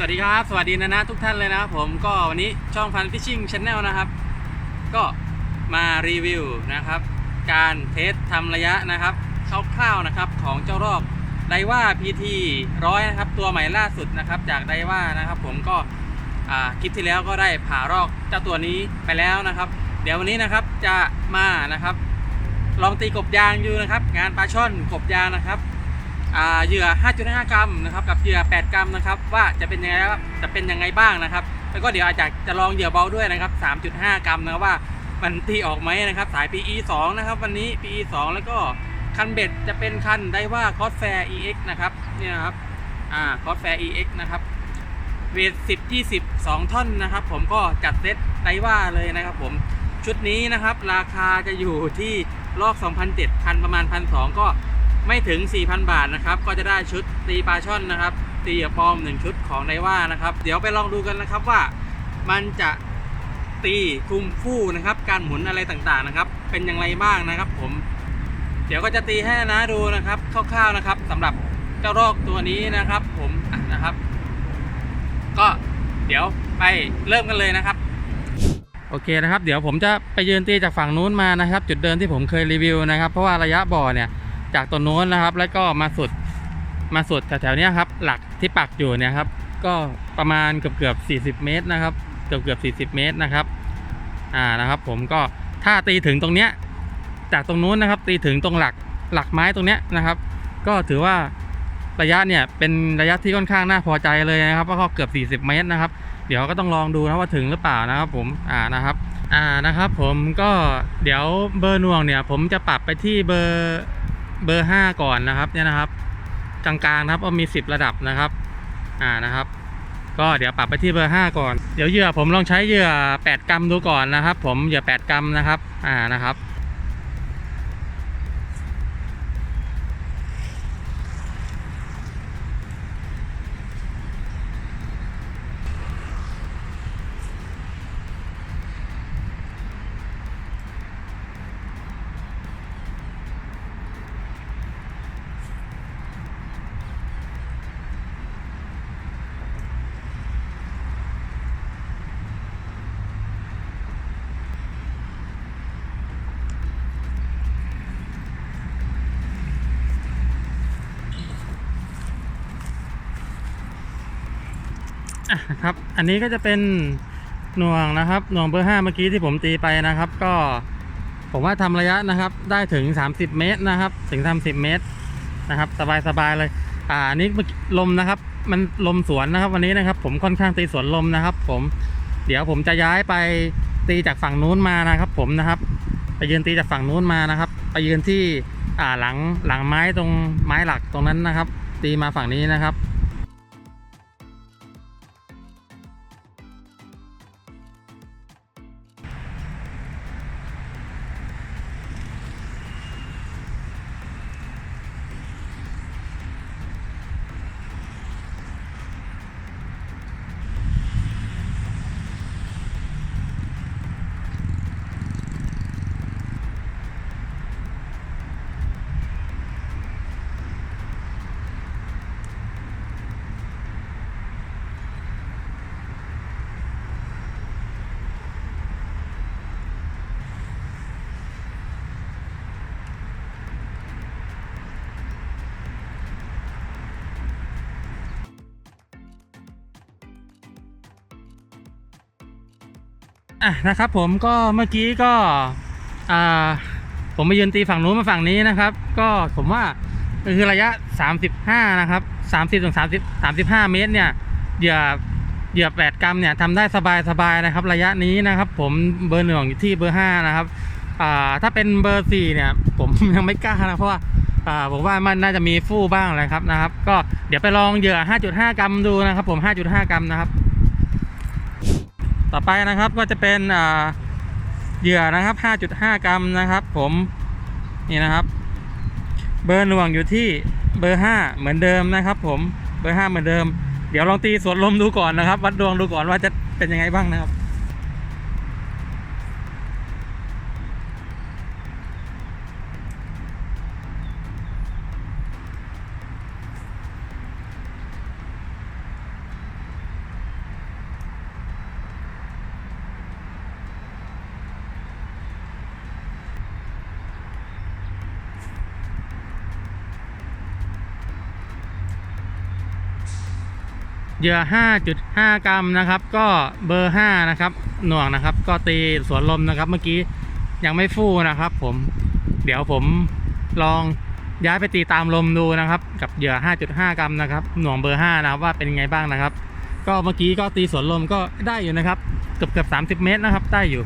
สวัสดีครับ สวัสดีนะนะทุกท่านเลยนะครับผมก็วันนี้ช่องฟันฟิชชิ่งช n แนลนะครับ ก็มารีวิวนะครับ การเทสทำระยะนะครับคร่าวๆนะครับของเจ้ารอกไดว่า PT ร้อยนะครับ ตัวใหม่ล่าสุดนะครับจากไดว่านะครับผมก็คลิปที่แล้วก็ได้ผ่ารอกเจ้าตัวนี้ไปแล้วนะครับ เดี๋ยววันนี้นะครับจะมานะครับ ลองตีกบยางอยู่นะครับ งานปลาช่อนกบยางนะครับ เหยื่อ 5.5 กรัมนะครับกับเหยื่อ 8 กรัมนะครับว่าจะเป็นยังไงจะเป็นยังไงบ้างนะครับ แล้วก็เดี๋ยวอาจจะจะลองเหยื่อเบาด้วยนะครับ 3.5 กรัมนะว่ามันตีออกไหมนะครับ สาย PE 2นะครับ วันนี้ PE 2แล้วก็คันเบ็ดจะเป็นคันได้ว่า c o s f a i r EX นะครับเนี่ยครับอ่า c o s f a i r EX นะครับเวท10 20 2 ท่อนนะครับ ผมก็จัดเซตได้ว่าเลยนะครับ ผมชุดนี้นะครับ ราคาจะอยู่ที่ลอก2,007พันประมาณ1,200ก็ ไม่ถึง 4,000 บาทนะครับ ก็จะได้ชุดตีปลาช่อนนะครับ ตีกับปอม1ชุดของไดว่านะครับ เดี๋ยวไปลองดูกันนะครับว่ามันจะตีคุมฟู่นะครับ การหมุนอะไรต่างๆนะครับ เป็นอย่างไรบ้างนะครับ ผม เดี๋ยวก็จะตีให้นะดูนะครับคร่าวๆนะครับสำหรับเจ้ารอกตัวนี้นะครับ ผมนะครับ ก็เดี๋ยวไปเริ่มกันเลยนะครับ โอเคนะครับ เดี๋ยวผมจะไปยืนตีจากฝั่งนู้นมานะครับ จุดเดินที่ผมเคยรีวิวนะครับ เพราะว่าระยะบ่อเนี่ย จากตัวนู้นนะครับ แล้วก็มาสุดมาสุดแถวๆเนี้ยครับ หลักที่ปักอยู่เนี่ยครับ ก็ประมาณเกือบเกือบ 40 เมตรนะครับ เกือบเกือบ40 เมตรนะครับ อ่านะครับผมก็ถ้าตีถึงตรงเนี้ยจากตรงนู้นนะครับ ตีถึงตรงหลักหลักไม้ตรงเนี้ยนะครับ ก็ถือว่าระยะเนี่ยเป็นระยะที่ค่อนข้างน่าพอใจเลยนะครับเพราะก็เกือบ 40 เมตรนะครับ เดี๋ยวก็ต้องลองดูนะว่าถึงหรือเปล่านะครับผมอ่านะครับอ่านะครับผมก็เดี๋ยวเบอร์น่วงเนี่ย ผมจะปรับไปที่เบอร์ เบอร์ห้าก่อนนะครับเนี่ยนะครับ กลางๆนะครับว่ามี10ระดับนะครับ อ่านะครับ ก็เดี๋ยวปรับไปที่เบอร์5ก่อนเดี๋ยวเหยื่อผมลองใช้เหยื่อ8กรัมดูก่อนนะครับ ผมเหยื่อ8กรัมนะครับ อ่านะครับ อะครับ อันนี้ก็จะเป็นหน่วงนะครับ หน่วงเบอร์ห้าเมื่อกี้ที่ผมตีไปนะครับ ก็ผมว่าทำระยะนะครับ ได้ถึง 30 เมตรนะครับ ถึง 30 เมตรนะครับ สบายๆเลย อ่านี่ลมนะครับ มันลมสวนนะครับ วันนี้นะครับ ผมค่อนข้างตีสวนลมนะครับ ผม เดี๋ยวผมจะย้ายไปตีจากฝั่งนู้นมานะครับ ผมนะครับ ไปยืนตีจากฝั่งนู้นมานะครับ ไปยืนที่อ่าหลังหลังไม้ตรงไม้หลักตรงนั้นนะครับ ตีมาฝั่งนี้นะครับ อะนะครับผมก็เมื่อกี้ก็อ่าผมไปยืนตีฝั่งนู้นมาฝั่งนี้นะครับ ก็ผมว่าคือระยะ 35 นะครับ 30ถึง30 35 เมตรเนี่ยเหยื่อเหยื่อ8กรัมเนี่ยทำได้สบายๆนะครับ ระยะนี้นะครับ ผมเบอร์หนึ่งอยู่ที่เบอร์5นะครับอ่าถ้าเป็นเบอร์4เนี่ย ผมยังไม่กล้านะเพราะว่าอ่าผมว่ามันน่าจะมีฟู่บ้างแหละครับนะครับ ก็เดี๋ยวไปลองเหยื่อ 5.5 กรัมดูนะครับ ผม 5.5 กรัมนะครับ ต่อไปนะครับก็จะเป็นอ่าเหยื่อนะครับ 5.5 กรัมนะครับ ผมนี่นะครับ เบอร์หน่วงอยู่ที่เบอร์ 5 เหมือนเดิมนะครับ ผมเบอร์ 5 เหมือนเดิม เดี๋ยวลองตีสวนลมดูก่อนนะครับ วัดดวงดูก่อนว่าจะเป็นยังไงบ้างนะครับ เหยื่อ 5.5 กรัมนะครับ ก็เบอร์ 5 นะครับ หน่วงนะครับ ก็ตีสวนลมนะครับ เมื่อกี้ยังไม่ฟู่นะครับ ผม เดี๋ยวผมลองย้ายไปตีตามลมดูนะครับ กับเหยื่อ 5.5 กรัมนะครับ หน่วงเบอร์ 5 นะครับว่าเป็นไงบ้างนะครับ ก็เมื่อกี้ก็ตีสวนลมก็ได้อยู่นะครับ เกือบเกือบ30 เมตรนะครับ ได้อยู่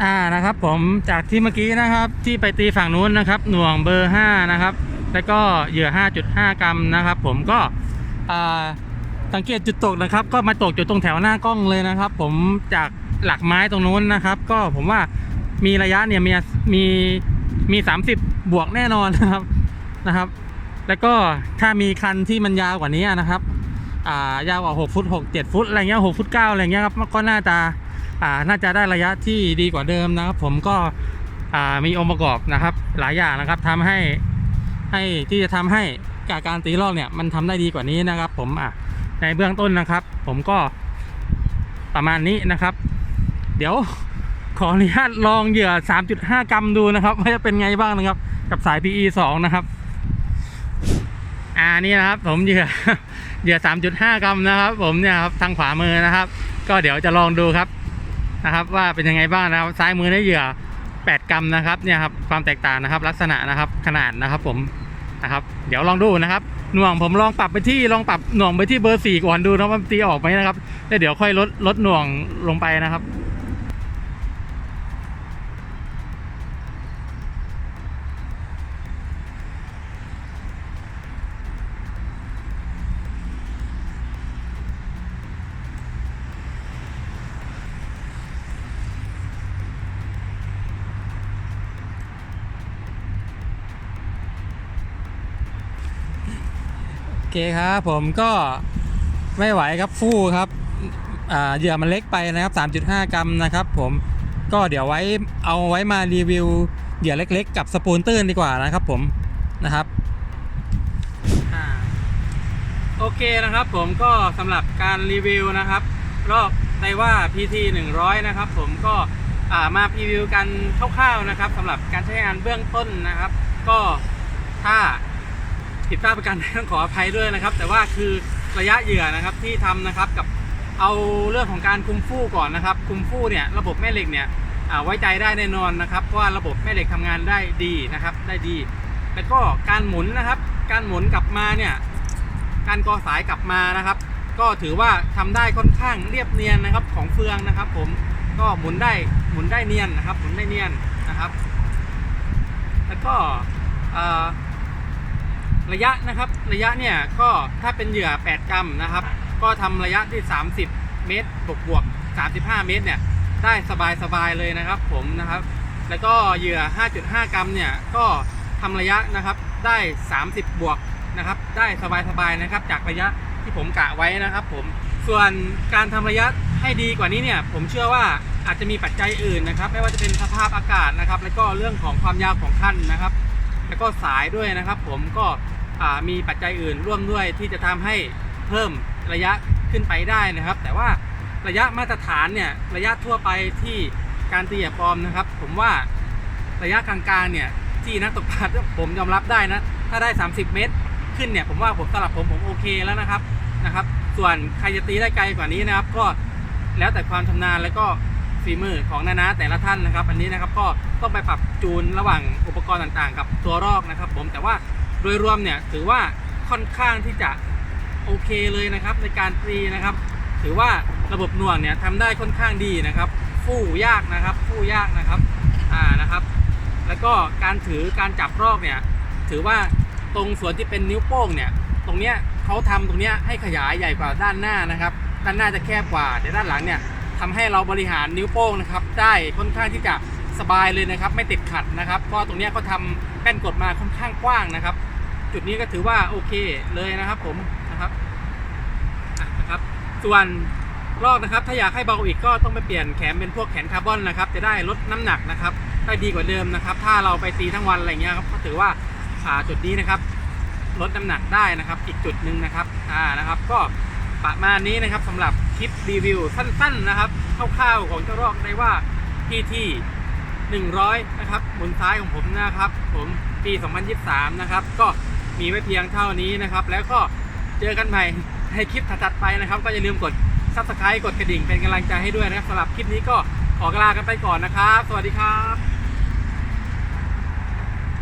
อ่านะครับผมจากที่เมื่อกี้นะครับที่ไปตีฝั่งนู้นนะครับ หน่วงเบอร์ 5 นะครับ แล้วก็เหยื่อ 5.5 กรัมนะครับ ผมก็สังเกตจุดตกนะครับ ก็มาตกจุดตรงแถวหน้ากล้องเลยนะครับ ผมจากหลักไม้ตรงนู้นนะครับ ก็ผมว่ามีระยะเนี่ยมีมีมี 30 บวกแน่นอนนะครับนะครับ แล้วก็ถ้ามีคันที่มันยาวกว่านี้นะครับ อ่ายาวกว่า6ฟุต6 7 ฟุตอะไรเงี้ย6ฟุต9อะไรเงี้ยครับก็น่าจะอ่า น่าจะได้ระยะที่ดีกว่าเดิมนะครับ ผมก็มีองค์ประกอบนะครับ หลายอย่างนะครับทำให้ให้ที่จะทำให้การการตีลอกเนี่ยมันทำได้ดีกว่านี้นะครับ ผมอะในเบื้องต้นนะครับ ผมก็ประมาณนี้นะครับ เดี๋ยวขออนุญาตลองเหยื่อ 3.5 กรัมดูนะครับว่าจะเป็นไงบ้างนะครับ กับสาย PE 2 นะครับ อ่านี่นะครับ ผมเหยื่อเหยื่อ 3.5 กรัมนะครับ ผมเนี่ยครับทางขวามือนะครับ ก็เดี๋ยวจะลองดูครับ นะครับ ว่าเป็นยังไงบ้างนะครับซ้ายมือได้เหยื่อ 8 กรัมนะครับเนี่ยครับความแตกต่างนะครับ ลักษณะนะครับขนาดนะครับผมนะครับเดี๋ยวลองดูนะครับหน่วงผมลองปรับไปที่ลองปรับหน่วงไปที่เบอร์สี่ก่อนดูนะว่ามันตีออกไหมนะครับแล้วเดี๋ยวค่อยลดลดหน่วงลงไปนะครับ เคครับผมก็ไม่ไหวครับฟู่ครับเหยื่อมันเล็กไปนะครับ 3.5 กรัมนะครับ ผมก็เดี๋ยวไว้เอาไว้มารีวิวเหยื่อเล็ก ๆ กับสปูนตื้นดีกว่านะครับผมนะครับโอเคนะครับผมก็สำหรับการรีวิวนะครับรอบไดว่า PT 100 นะครับ ผมก็มารีวิวกันคร่าวๆนะครับสำหรับการใช้งานเบื้องต้นนะครับ ก็ถ้า ผิดพลาดประการใดต้องขออภัยด้วยนะครับ แต่ว่าคือระยะเหยื่อนะครับที่ทำนะครับกับเอาเรื่องของการคุมฟู่ก่อนนะครับ คุมฟู่เนี่ยระบบแม่เหล็กเนี่ยไว้ใจได้แน่นอนนะครับเพราะว่าระบบแม่เหล็กทำงานได้ดีนะครับได้ดี แล้วก็การหมุนนะครับ การหมุนกลับมาเนี่ยการกอสายกลับมานะครับ ก็ถือว่าทำได้ค่อนข้างเรียบเนียนนะครับของเฟืองนะครับ ผมก็หมุนได้หมุนได้เนียนนะครับ หมุนได้เนียนนะครับ แล้วก็เอ่อ ระยะนะครับระยะเนี่ยก็ถ้าเป็นเหยื่อ 8 กรัมนะครับ ก็ทำระยะที่ 30 เมตรบวกบวก35 เมตรเนี่ยได้สบายๆเลยนะครับผมนะครับ แล้วก็เหยื่อ 5.5 กรัมเนี่ยก็ทำระยะนะครับได้ 30 บวกนะครับ ได้สบายๆนะครับ จากระยะที่ผมกะไว้นะครับ ผมส่วนการทำระยะให้ดีกว่านี้เนี่ยผมเชื่อว่าอาจจะมีปัจจัยอื่นนะครับ ไม่ว่าจะเป็นสภาพอากาศนะครับ แล้วก็เรื่องของความยาวของขั้นนะครับ แล้วก็สายด้วยนะครับ ผมก็มีปัจจัยอื่นร่วมด้วยที่จะทำให้เพิ่มระยะขึ้นไปได้นะครับ แต่ว่าระยะมาตรฐานเนี่ยระยะทั่วไปที่การตีแบบฟอร์มนะครับ ผมว่าระยะกลางๆเนี่ยที่นักตกปลาผมยอมรับได้นะถ้าได้ 30 เมตร ขึ้นเนี่ยผมว่าผมสำหรับผมผมโอเคแล้วนะครับนะครับ ส่วนใครจะตีได้ไกลกว่านี้นะครับ ก็แล้วแต่ความชำนาญแล้วก็ ฝีมือของนานาแต่ละท่านนะครับ อันนี้นะครับก็ต้องไปปรับจูนระหว่างอุปกรณ์ต่างๆ กับตัวรอกนะครับ ผมแต่ว่าโดยรวมเนี่ยถือว่าค่อนข้างที่จะโอเคเลยนะครับ ในการตีนะครับ ถือว่าระบบหน่วงเนี่ยทำได้ค่อนข้างดีนะครับ ฟู่ยากนะครับ ฟู่ยากนะครับอ่านะครับ แล้วก็การถือการจับรอกเนี่ยถือว่าตรงส่วนที่เป็นนิ้วโป้งเนี่ยตรงเนี้ยเขาทำตรงเนี้ยให้ขยายใหญ่กว่าด้านหน้านะครับ ด้านหน้าจะแคบกว่าแต่ด้านหลังเนี่ย ทำให้เราบริหารนิ้วโป้งนะครับได้ค่อนข้างที่จะสบายเลยนะครับ ไม่ติดขัดนะครับเพราะตรงนี้ยเขาทำแป้นกดมาค่อนข้างกว้างนะครับ จุดนี้ก็ถือว่าโอเคเลยนะครับผมนะครับนะครับ ส่วนลอกนะครับ ถ้าอยากให้เบาอีกก็ต้องไปเปลี่ยนแขนเป็นพวกแขนคาร์บอนนะครับ จะได้ลดน้ำหนักนะครับได้ดีกว่าเดิมนะครับ ถ้าเราไปตีทั้งวันอะไรเงี้ยครับก็ถือว่าอ่าจุดนี้นะครับ ลดน้ำหนักได้นะครับ อีกจุดหนึ่งนะครับอ่านะครับ ก็ประมาณนี้นะครับสำหรับ ลิปรีวิวสั้นๆนะครับคร่าวๆของเจ้ารอกได้ว่า PT 100 นะครับหมุนซ้ายของผมนะครับ ผมปี 2023 นะครับ ก็มีไว้เพียงเท่านี้นะครับ แล้วก็เจอกันใหม่ในคลิปถัดๆไปนะครับ ก็อย่าลืมกด Subscribe กดกระดิ่งเป็นกำลังใจให้ด้วยนะครับสำหรับคลิปนี้ก็ขอกลากันไปก่อนนะครับ สวัสดีครับ